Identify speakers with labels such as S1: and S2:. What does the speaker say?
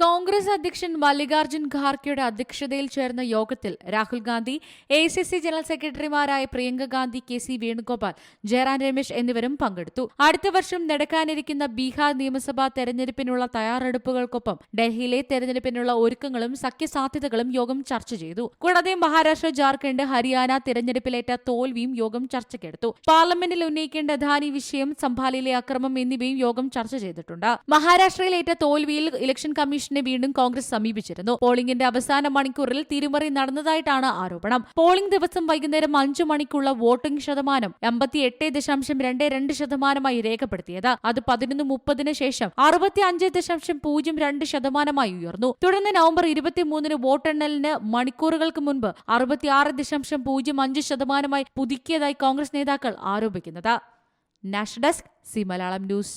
S1: കോൺഗ്രസ് അധ്യക്ഷൻ മല്ലികാർജുൻ ഖാർഗെയുടെ അധ്യക്ഷതയിൽ ചേർന്ന യോഗത്തിൽ Rahul Gandhi A C C general സെക്രട്ടറിമാരായ പ്രിയങ്ക ഗാന്ധി കെ സി വേണുഗോപാൽ ജയറാം രമേശ് എന്നിവരും പങ്കെടുത്തു. അടുത്ത വർഷം നടക്കാനിരിക്കുന്ന ബീഹാർ നിയമസഭാ തെരഞ്ഞെടുപ്പിനുള്ള തയ്യാറെടുപ്പുകൾക്കൊപ്പം ഡൽഹിയിലെ തെരഞ്ഞെടുപ്പിനുള്ള ഒരുക്കങ്ങളും സഖ്യസാധ്യതകളും യോഗം ചർച്ച ചെയ്തു. കൂടാതെ മഹാരാഷ്ട്ര ജാർഖണ്ഡ് ഹരിയാന തെരഞ്ഞെടുപ്പിലേറ്റ തോൽവിയും യോഗം ചർച്ചയ്ക്കെടുത്തു. പാർലമെന്റിൽ ഉന്നയിക്കേണ്ട ധാനി വിഷയം സംഭാലിലെ അക്രമം എന്നിവയും യോഗം ചർച്ച ചെയ്തിട്ടുണ്ട്. മഹാരാഷ്ട്രയിലേറ്റ തോൽവിയിൽ ഇലക്ഷൻ കമ്മീഷനെ വീണ്ടും കോൺഗ്രസ് സമീപിച്ചിരുന്നു. പോളിംഗിന്റെ അവസാന മണിക്കൂറിൽ തിരിമറി നടന്നതായിട്ടാണ് ആരോപണം. പോളിംഗ് ദിവസം വൈകുന്നേരം അഞ്ചു മണിക്കുള്ള വോട്ടിംഗ് ശതമാനം എൺപത്തി എട്ട് ദശാംശം രണ്ട് രണ്ട് ശതമാനമായി രേഖപ്പെടുത്തിയത്. അത് പതിനൊന്ന് മുപ്പതിന് ശേഷം അറുപത്തി അഞ്ച് ദശാംശം പൂജ്യം രണ്ട് ശതമാനമായി ഉയർന്നു. തുടർന്ന് നവംബർ ഇരുപത്തിമൂന്നിന് വോട്ടെണ്ണലിന് മണിക്കൂറുകൾക്ക് മുൻപ് അറുപത്തിയാറ് ദശാംശം പൂജ്യം അഞ്ച് ശതമാനമായി പുതുക്കിയതായി കോൺഗ്രസ് നേതാക്കൾ ആരോപിക്കുന്നത്. National desk Zee Malayalam news.